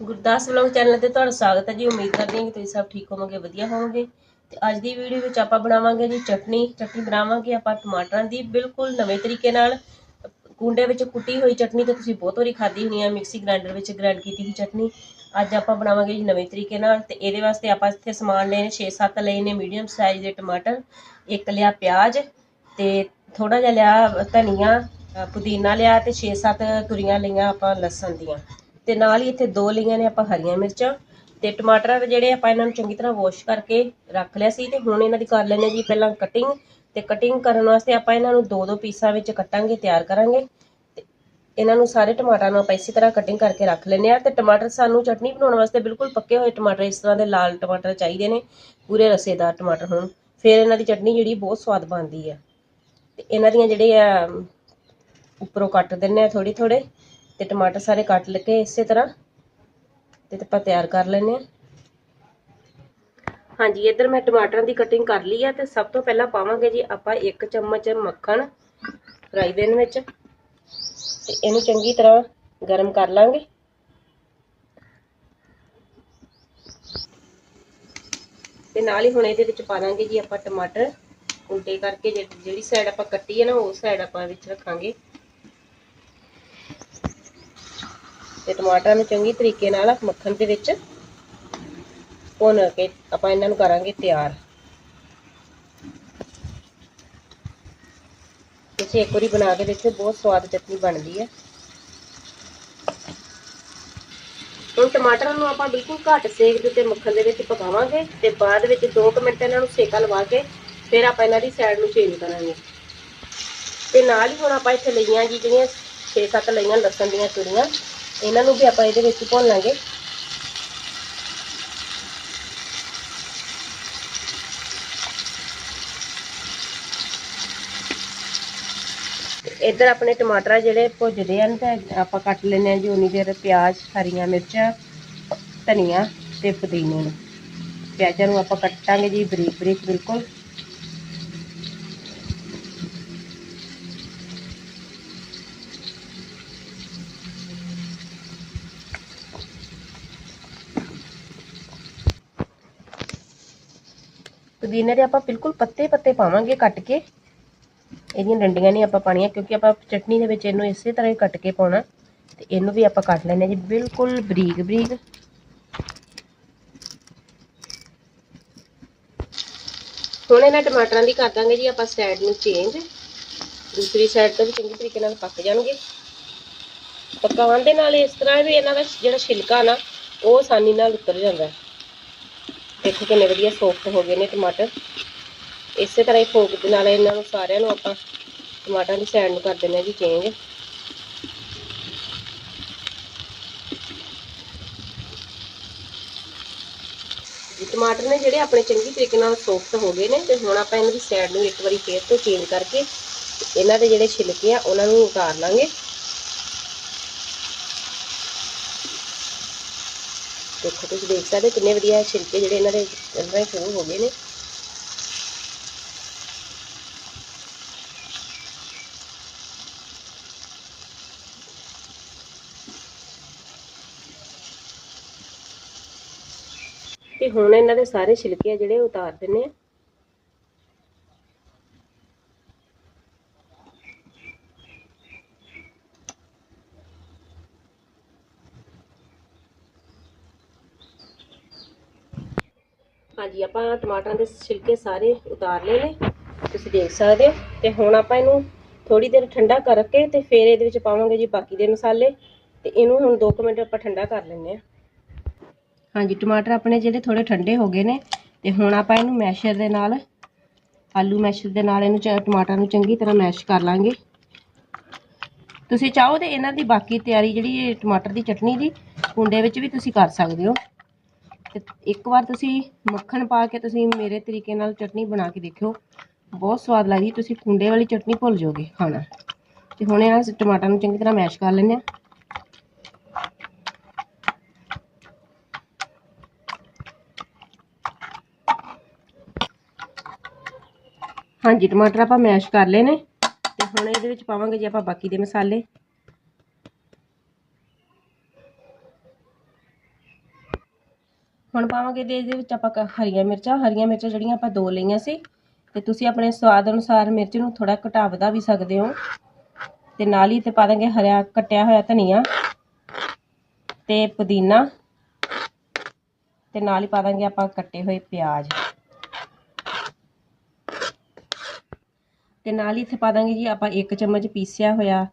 Gurdas vlog channel ਤੇ ਤੁਹਾਡਾ ਸਵਾਗਤ ਹੈ ਜੀ। ਉਮੀਦ ਕਰਦੇ ਹਾਂ ਕਿ ਤੁਸੀਂ ਸਭ ਠੀਕ ਹੋਵੋਗੇ, ਵਧੀਆ ਹੋਵੋਗੇ। ਤੇ ਅੱਜ ਦੀ ਵੀਡੀਓ ਵਿੱਚ ਆਪਾਂ ਬਣਾਵਾਂਗੇ ਜੀ ਚਟਨੀ। ਚਟਨੀ ਬਣਾਵਾਂਗੇ ਆਪਾਂ ਟਮਾਟਰਾਂ ਦੀ ਬਿਲਕੁਲ ਨਵੇਂ ਤਰੀਕੇ ਨਾਲ। ਕੁੰਡੇ ਵਿੱਚ ਕੁੱਟੀ ਹੋਈ ਚਟਨੀ ਤੇ ਤੁਸੀਂ ਬਹੁਤ ਵਾਰੀ ਖਾਧੀ ਹੋਣੀ ਹੈ ਮਿਕਸੀ ਗ੍ਰਾਈਂਡਰ ਵਿੱਚ ਗ੍ਰਾਈਂਡ ਕੀਤੀ ਹੋਈ ਚਟਨੀ। ਅੱਜ ਆਪਾਂ ਬਣਾਵਾਂਗੇ ਜੀ ਨਵੇਂ ਤਰੀਕੇ ਨਾਲ। ਤੇ ਇਹਦੇ ਵਾਸਤੇ ਆਪਾਂ ਇੱਥੇ ਸਮਾਨ ਲਏ ਨੇ 6-7 ਲਏ ਨੇ ਮੀਡੀਅਮ ਸਾਈਜ਼ ਦੇ ਟਮਾਟਰ। ਇੱਕ ਲਿਆ ਪਿਆਜ਼ ਤੇ ਥੋੜਾ ਜਿਹਾ ਲਿਆ ਧਨੀਆ ਪੁਦੀਨਾ ਲਿਆ ਤੇ 6-7 ਤੁਰੀਆਂ ਲਈਆਂ ਆਪਾਂ ਲਸਣ ਦੀਆਂ। ਤੇ ਨਾਲ ਹੀ ਇੱਥੇ ਦੋ ਲਈਆਂ ਨੇ ਆਪਾਂ ਹਰੀਆਂ ਮਿਰਚਾਂ ਤੇ ਟਮਾਟਰਾਂ ਜਿਹੜੇ ਆਪਾਂ ਇਹਨਾਂ ਨੂੰ ਚੰਗੀ ਤਰ੍ਹਾਂ ਵਾਸ਼ ਕਰਕੇ ਰੱਖ ਲਿਆ ਸੀ ਤੇ ਹੁਣ ਇਹਨਾਂ ਦੀ ਕਰ ਲੈਣੇ ਜੀ ਪਹਿਲਾਂ ਕਟਿੰਗ ਤੇ ਕਟਿੰਗ ਕਰਨ ਵਾਸਤੇ ਆਪਾਂ ਇਹਨਾਂ ਨੂੰ ਦੋ ਦੋ ਪੀਸਾਂ ਵਿੱਚ ਕੱਟਾਂਗੇ, ਤਿਆਰ ਕਰਾਂਗੇ ਤੇ ਇਹਨਾਂ ਨੂੰ ਸਾਰੇ ਟਮਾਟਰਾਂ ਨੂੰ ਆਪਾਂ ਇਸੇ ਤਰ੍ਹਾਂ ਕਟਿੰਗ ਕਰਕੇ ਰੱਖ ਲੈਣੇ ਆ ਤੇ ਟਮਾਟਰ ਸਾਨੂੰ ਚਟਨੀ ਬਣਾਉਣ ਵਾਸਤੇ ਬਿਲਕੁਲ ਪੱਕੇ ਹੋਏ ਟਮਾਟਰ, ਇਸ ਤਰ੍ਹਾਂ ਦੇ ਲਾਲ ਟਮਾਟਰ ਚਾਹੀਦੇ ਨੇ, ਪੂਰੇ ਰਸੇਦਾਰ ਟਮਾਟਰ ਹੋਣ। ਫਿਰ ਇਹਨਾਂ ਦੀ ਚਟਨੀ ਜਿਹੜੀ ਬਹੁਤ ਸਵਾਦ ਬਣਦੀ ਆ। ਤੇ ਇਹਨਾਂ ਦੀਆਂ ਜਿਹੜੇ ਆ ਉੱਪਰੋਂ ਕੱਟ ਦਿੰਨੇ ਆ ਥੋੜੀ ਥੋੜੇ ਤੇ ਟਮਾਟਰ ਸਾਰੇ ਕੱਟ ਲਕੇ ਇਸੇ ਤਰ੍ਹਾਂ ਤੇ ਆਪਾਂ ਤਿਆਰ ਕਰ ਲੈਨੇ ਆ ਹਾਂਜੀ, ਇੱਧਰ ਮੈਂ ਟਮਾਟਰਾਂ ਦੀ ਕਟਿੰਗ ਕਰ ਲਈ ਆ ਤੇ ਸਭ ਤੋਂ ਪਹਿਲਾਂ ਪਾਵਾਂਗੇ ਜੀ ਆਪਾਂ 1 ਚਮਚ ਮੱਖਣ ਫਰਾਈ ਪੈਨ ਵਿੱਚ ਤੇ ਇਹਨੂੰ ਚੰਗੀ ਤਰ੍ਹਾਂ ਗਰਮ ਕਰ ਲਾਂਗੇ। ਤੇ ਨਾਲ ਹੀ ਹੁਣ ਇਹਦੇ ਵਿੱਚ ਪਾ ਦਾਂਗੇ ਜੀ ਆਪਾਂ ਟਮਾਟਰ, ਉਲਟੇ ਕਰਕੇ ਜਿਹੜੀ ਸਾਈਡ ਆਪਾਂ ਕੱਟੀ ਹੈ ਨਾ, ਉਹ ਸਾਈਡ ਆਪਾਂ ਵਿੱਚ ਰੱਖਾਂਗੇ। ਤੇ ਟਮਾਟਰਾਂ ਨੂੰ ਚੰਗੀ ਤਰੀਕੇ ਨਾਲ ਮੱਖਣ ਦੇ ਵਿੱਚ ਭੁੰਨ ਕੇ ਆਪਾਂ ਇਹਨਾਂ ਨੂੰ ਕਰਾਂਗੇ ਤਿਆਰ। ਤੁਸੀਂ ਇੱਕ ਵਾਰੀ ਬਣਾ ਕੇ ਦੇਖਿਓ, ਬਹੁਤ ਸਵਾਦ ਚਟਨੀ ਬਣਦੀ ਹੈ। ਹੁਣ ਟਮਾਟਰਾਂ ਨੂੰ ਆਪਾਂ ਬਿਲਕੁਲ ਘੱਟ ਸੇਕ ਦੇ ਉੱਤੇ ਮੱਖਣ ਦੇ ਵਿੱਚ ਪਕਾਵਾਂਗੇ ਤੇ ਬਾਅਦ ਵਿੱਚ 2 ਮਿੰਟ ਇਹਨਾਂ ਨੂੰ ਸੇਕਾ ਲਵਾ ਕੇ ਫਿਰ ਆਪਾਂ ਇਹਨਾਂ ਦੀ ਸਾਈਡ ਨੂੰ ਚੇਂਜ ਕਰਾਂਗੇ। ਤੇ ਨਾਲ ਹੀ ਹੁਣ ਆਪਾਂ ਇੱਥੇ ਲਈਆਂ ਜੀ ਜਿਹੜੀਆਂ 6-7 ਲਈਆਂ ਲਸਣ ਦੀਆਂ ਤੁਰੀਆਂ ਇਹਨਾਂ ਨੂੰ ਵੀ ਆਪਾਂ ਇਹਦੇ ਵਿੱਚ ਭੁੰਨ ਲਾਂਗੇ। ਇੱਧਰ ਆਪਣੇ ਟਮਾਟਰ ਜਿਹੜੇ ਭੁੱਜਦੇ ਹਨ ਤੇ ਆਪਾਂ ਕੱਟ ਲੈਣੇ ਆ ਜੀ, ਉਨੀ ਦੇਰ ਪਿਆਜ਼, ਹਰੀਆਂ ਮਿਰਚਾਂ, ਧਨੀਆ ਤੇ ਪੁਦੀਨੇ ਨੂੰ। ਪਿਆਜ਼ਾਂ ਨੂੰ ਆਪਾਂ ਕੱਟਾਂਗੇ ਜੀ ਬਰੀਕ ਬਰੀਕ ਬਿਲਕੁਲ। ਪੁਦੀਨੇ ਦੇ ਆਪਾਂ ਬਿਲਕੁਲ ਪੱਤੇ ਪੱਤੇ ਪਾਵਾਂਗੇ ਕੱਟ ਕੇ। ਇਹਦੀਆਂ ਡੰਡੀਆਂ ਨਹੀਂ ਆਪਾਂ ਪਾਣੀਆਂ, ਕਿਉਂਕਿ ਆਪਾਂ ਚਟਨੀ ਦੇ ਵਿੱਚ ਇਹਨੂੰ ਇਸੇ ਤਰ੍ਹਾਂ ਹੀ ਕੱਟ ਕੇ ਪਾਉਣਾ। ਤੇ ਇਹਨੂੰ ਵੀ ਆਪਾਂ ਕੱਟ ਲੈਣੇ ਜੀ, ਬਿਲਕੁਲ ਬਰੀਕ ਬਰੀਕ। ਹੁਣ ਇਹਨਾਂ ਟਮਾਟਰਾਂ ਦੀ ਕਰ ਦਾਂਗੇ ਜੀ, ਆਪਾਂ ਸਾਈਡ ਨੂੰ ਚੇਂਜ ਦੂਸਰੀ ਸਾਈਡ ਤੋਂ ਵੀ ਚੰਗੀ ਤਰੀਕੇ ਨਾਲ ਪੱਕ ਜਾਣਗੇ। ਪਕਾਉਣ ਦੇ ਨਾਲ ਇਸ ਤਰ੍ਹਾਂ ਵੀ ਇਹਨਾਂ ਦਾ ਜਿਹੜਾ ਛਿਲਕਾ ਨਾ, ਉਹ ਆਸਾਨੀ ਨਾਲ ਉਤਰ ਜਾਂਦਾ। ਹੈ ਦੇਖੋ ਕਿੰਨੇ ਵਧੀਆ ਸੌਫਟ ਹੋ ਗਏ ਨੇ ਟਮਾਟਰ। ਇਸੇ ਤਰ੍ਹਾਂ ਹੀ ਫੋਕ ਦੇ ਨਾਲ ਇਹਨਾਂ ਨੂੰ ਸਾਰਿਆਂ ਨੂੰ ਆਪਾਂ ਟਮਾਟਰਾਂ ਦੀ ਸਾਈਡ ਨੂੰ ਕਰ ਦਿੰਦੇ ਹਾਂ ਜੀ ਚੇਂਜ ਟਮਾਟਰ ਨੇ ਜਿਹੜੇ ਆਪਣੇ ਚੰਗੀ ਤਰੀਕੇ ਨਾਲ ਸੌਫਟ ਹੋ ਗਏ ਨੇ ਤੇ ਹੁਣ ਆਪਾਂ ਇਹਨਾਂ ਦੀ ਸਾਈਡ ਨੂੰ ਇੱਕ ਵਾਰੀ ਫੇਰ ਤੋਂ ਚੇਂਜ ਕਰਕੇ ਇਹਨਾਂ ਦੇ ਜਿਹੜੇ ਛਿਲਕੇ ਆ, ਉਹਨਾਂ ਨੂੰ ਉਤਾਰ ਲਾਂਗੇ। ਦੇਖੋ, ਤੁਸੀਂ ਦੇਖ ਸਕਦੇ ਹੋ ਕਿੰਨੇ ਵਧੀਆ ਛਿਲਕੇ ਜਿਹੜੇ ਇਹਨਾਂ ਦੇ ਚੱਲਣੇ ਸ਼ੁਰੂ ਹੋ ਗਏ ਨੇ। ਤੇ ਹੁਣ ਇਹਨਾਂ ਦੇ ਸਾਰੇ ਛਿਲਕੇ ਆ ਜਿਹੜੇ ਉਤਾਰ ਦਿੰਨੇ ਆ। ਹਾਂਜੀ, ਆਪਾਂ ਟਮਾਟਰਾਂ ਦੇ ਛਿਲਕੇ ਸਾਰੇ ਉਤਾਰ ਲਏ ਨੇ, ਤੁਸੀਂ ਦੇਖ ਸਕਦੇ ਹੋ। ਤੇ ਹੁਣ ਆਪਾਂ ਇਹਨੂੰ ਥੋੜੀ ਦੇਰ ਠੰਡਾ ਕਰਕੇ ਤੇ ਫਿਰ ਇਹਦੇ ਵਿੱਚ ਪਾਵਾਂਗੇ ਜੀ ਬਾਕੀ ਦੇ ਮਸਾਲੇ। ਤੇ ਇਹਨੂੰ ਹੁਣ 2 ਮਿੰਟ ਆਪਾਂ ਠੰਡਾ ਕਰ ਲੈਂਦੇ ਆ ਹਾਂਜੀ, ਟਮਾਟਰ ਆਪਣੇ ਜਿਹੜੇ ਥੋੜੇ ਠੰਡੇ ਹੋ ਗਏ ਨੇ, ਤੇ ਹੁਣ ਆਪਾਂ ਇਹਨੂੰ ਮੈਸ਼ਰ ਦੇ ਨਾਲ, ਆਲੂ ਮੈਸ਼ਰ ਦੇ ਨਾਲ ਇਹਨੂੰ ਚ- ਟਮਾਟਰ ਨੂੰ ਚੰਗੀ ਤਰ੍ਹਾਂ ਮੈਸ਼ ਕਰ ਲਾਂਗੇ। ਤੁਸੀਂ ਚਾਹੋ ਤੇ ਇਹਨਾਂ ਦੀ ਬਾਕੀ ਤਿਆਰੀ ਜਿਹੜੀ ਟਮਾਟਰ ਦੀ ਚਟਨੀ ਦੀ, ਕੁੰਡੇ ਵਿੱਚ ਵੀ ਤੁਸੀਂ ਕਰ ਸਕਦੇ ਹੋ। ਤੇ ਇੱਕ ਵਾਰ ਤੁਸੀਂ ਮੱਖਣ ਪਾ ਕੇ ਤੁਸੀਂ ਮੇਰੇ ਤਰੀਕੇ ਨਾਲ ਚਟਨੀ ਬਣਾ ਕੇ ਦੇਖਿਓ। ਬਹੁਤ ਸਵਾਦ ਲੱਗਦੀ ਤੁਸੀਂ ਕੁੰਡੇ ਵਾਲੀ ਚਟਨੀ ਭੁੱਲ ਜਾਓਗੇ ਖਾਣਾ। ਤੇ ਹੁਣ ਇਹਨਾਂ ਟਮਾਟਰ ਨੂੰ ਚੰਗੀ ਤਰ੍ਹਾਂ ਮੈਸ਼ ਕਰ ਲੈਂਦੇ ਆ ਹਾਂਜੀ, ਟਮਾਟਰ ਆਪਾਂ ਮੈਸ਼ ਕਰ ਲਏ ਨੇ। ਤੇ ਹੁਣ ਇਹਦੇ ਵਿੱਚ ਪਾਵਾਂਗੇ ਜੀ ਆਪਾਂ ਬਾਕੀ ਦੇ ਮਸਾਲੇ। ਹੁਣ ਪਾਵਾਂਗੇ ਤੇ ਇਹਦੇ ਵਿੱਚ ਆਪਾਂ ਕ- ਹਰੀਆਂ ਮਿਰਚਾਂ ਹਰੀਆਂ ਮਿਰਚਾਂ ਜਿਹੜੀਆਂ ਆਪਾਂ ਦੋ ਲਈਆਂ ਸੀ ਤੇ ਤੁਸੀਂ ਆਪਣੇ ਸਵਾਦ ਅਨੁਸਾਰ ਮਿਰਚ ਨੂੰ ਥੋੜਾ ਘਟਾ ਵਧਾ ਵੀ ਸਕਦੇ ਹੋ। ਤੇ ਨਾਲ ਹੀ ਤੇ ਪਾ ਦਾਂਗੇ ਹਰਿਆ, ਕੱਟਿਆ ਹੋਇਆ ਧਨੀਆ ਤੇ ਪੁਦੀਨਾ ਤੇ ਨਾਲ ਹੀ ਪਾ ਦਾਂਗੇ ਆਪਾਂ ਕੱਟੇ ਹੋਏ ਪਿਆਜ਼। ਤੇ ਨਾਲ ਹੀ ਇੱਥੇ ਪਾ ਦਾਂਗੇ ਜੀ ਆਪਾਂ ਇੱਕ ਚਮਚ ਪੀਸਿਆ ਹੋਇਆ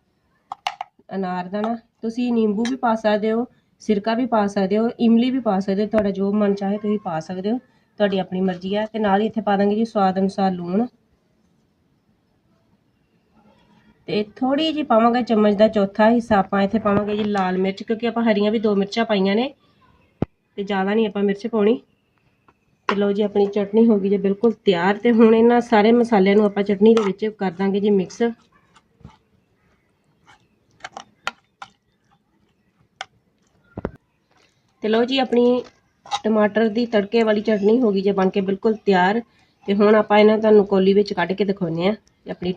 ਅਨਾਰ ਦਾਣਾ। ਤੁਸੀਂ ਨਿੰਬੂ ਵੀ ਪਾ ਸਕਦੇ ਹੋ ਸਿਰਕਾ ਵੀ ਪਾ ਸਕਦੇ ਹੋ, ਇਮਲੀ ਵੀ ਪਾ ਸਕਦੇ ਹੋ, ਤੁਹਾਡਾ ਜੋ ਮਨ ਚਾਹੇ ਤੁਸੀਂ ਪਾ ਸਕਦੇ ਹੋ, ਤੁਹਾਡੀ ਆਪਣੀ ਮਰਜ਼ੀ ਹੈ। ਤੇ ਨਾਲ ਹੀ ਇੱਥੇ ਪਾ ਦਾਂਗੇ ਜੀ ਸਵਾਦ ਅਨੁਸਾਰ ਲੂਣ। ਤੇ ਥੋੜੀ ਜੀ ਪਾਵਾਂਗੇ ਚਮਚ ਦਾ ਚੌਥਾ ਹਿੱਸਾ, ਆਪਾਂ ਇੱਥੇ ਪਾਵਾਂਗੇ ਜੀ ਲਾਲ ਮਿਰਚ, ਕਿਉਂਕਿ ਆਪਾਂ ਹਰੀਆਂ ਵੀ ਦੋ ਮਿਰਚਾਂ ਪਾਈਆਂ ਨੇ, ਤੇ ਜ਼ਿਆਦਾ ਨਹੀਂ ਆਪਾਂ ਮਿਰਚ ਪਾਉਣੀ। ਤੇ ਲਓ ਜੀ ਆਪਣੀ ਚਟਨੀ ਹੋ ਗਈ ਜੇ ਬਿਲਕੁਲ ਤਿਆਰ, ਤੇ ਹੁਣ ਇਹਨਾਂ ਸਾਰੇ ਮਸਾਲਿਆਂ ਨੂੰ ਆਪਾਂ ਚਟਨੀ ਦੇ ਵਿੱਚ ਕਰ ਦਾਂਗੇ ਜੀ ਮਿਕਸ। ਤੇ ਲਓ ਜੀ, ਆਪਣੀ ਟਮਾਟਰ ਦੀ ਤੜਕੇ ਵਾਲੀ ਚਟਨੀ ਹੋ ਗਈ ਜੇ ਬਣ ਕੇ ਬਿਲਕੁਲ ਤਿਆਰ। ਤੇ ਹੁਣ ਆਪਾਂ ਇਹਨਾਂ ਤੁਹਾਨੂੰ ਕੋਲੀ ਵਿੱਚ ਕੱਢ ਕੇ ਦਿਖਾਉਂਦੇ ਆ ਆਪਣੀ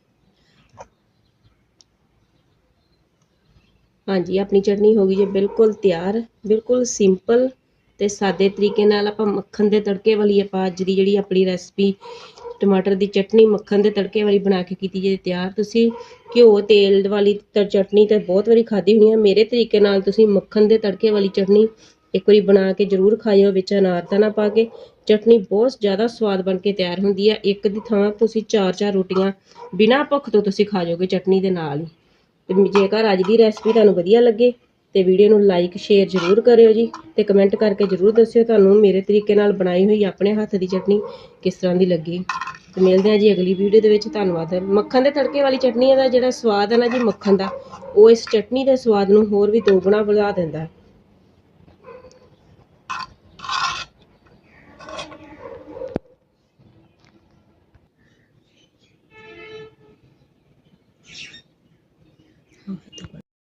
ਹਾਂਜੀ, ਆਪਣੀ ਚਟਨੀ ਹੋ ਗਈ ਜੇ ਬਿਲਕੁਲ ਤਿਆਰ, ਬਿਲਕੁਲ ਸਿੰਪਲ ਤੇ ਸਾਦੇ ਤਰੀਕੇ ਨਾਲ ਆਪਾਂ ਮੱਖਣ ਦੇ ਤੜਕੇ ਵਾਲੀ ਆਪਾਂ ਅੱਜ ਦੀ ਜਿਹੜੀ ਆਪਣੀ ਰੈਸਪੀ ਟਮਾਟਰ ਦੀ ਚਟਨੀ ਮੱਖਣ ਦੇ ਤੜਕੇ ਵਾਲੀ ਬਣਾ ਕੇ ਕੀਤੀ ਜੇ ਤਿਆਰ। ਤੁਸੀਂ ਘਿਓ, ਤੇਲ ਵਾਲੀ ਚਟਨੀ ਤੇ ਬਹੁਤ ਵਾਰੀ ਖਾਧੀ ਹੋਣੀ ਹੈ ਮੇਰੇ ਤਰੀਕੇ ਨਾਲ ਤੁਸੀਂ ਮੱਖਣ ਦੇ ਤੜਕੇ ਵਾਲੀ ਚਟਨੀ ਇੱਕ ਵਾਰੀ ਬਣਾ ਕੇ ਜ਼ਰੂਰ ਖਾਇਓ, ਵਿੱਚ ਅਨਾਰਦਾਨਾ ਪਾ ਕੇ। ਚਟਨੀ ਬਹੁਤ ਜ਼ਿਆਦਾ ਸਵਾਦ ਬਣ ਕੇ ਤਿਆਰ ਹੁੰਦੀ ਹੈ ਇੱਕ ਦੀ ਥਾਂ ਤੁਸੀਂ ਚਾਰ ਚਾਰ ਰੋਟੀਆਂ ਬਿਨਾਂ ਭੁੱਖ ਤੋਂ ਤੁਸੀਂ ਖਾ ਜਾਓਗੇ ਚਟਨੀ ਦੇ ਨਾਲ ਹੀ। ਤੇ ਜੇਕਰ ਅੱਜ ਦੀ ਰੈਸਪੀ ਤੁਹਾਨੂੰ ਵਧੀਆ ਲੱਗੇ ਤੇ ਵੀਡੀਓ ਨੂੰ ਲਾਈਕ, ਸ਼ੇਅਰ ਜ਼ਰੂਰ ਕਰਿਓ ਜੀ ਤੇ ਕਮੈਂਟ ਕਰਕੇ ਜ਼ਰੂਰ ਦੱਸਿਓ ਤੁਹਾਨੂੰ ਮੇਰੇ ਤਰੀਕੇ ਨਾਲ ਬਣਾਈ ਹੋਈ ਆਪਣੇ ਹੱਥ ਦੀ ਚਟਨੀ ਕਿਸ ਤਰ੍ਹਾਂ ਦੀ ਲੱਗੀ। ਤੇ ਮਿਲਦੇ ਹਾਂ ਜੀ ਅਗਲੀ ਵੀਡੀਓ ਦੇ ਵਿੱਚ। ਧੰਨਵਾਦ। ਮੱਖਣ ਦੇ ਤੜਕੇ ਵਾਲੀ ਚਟਨੀ ਦਾ ਜਿਹੜਾ ਸਵਾਦ ਹੈ ਨਾ ਜੀ ਮੱਖਣ ਦਾ, ਉਹ ਇਸ ਚਟਨੀ ਦੇ ਸਵਾਦ ਨੂੰ ਹੋਰ ਵੀ ਦੋਗੁਣਾ ਵਧਾ ਦਿੰਦਾ।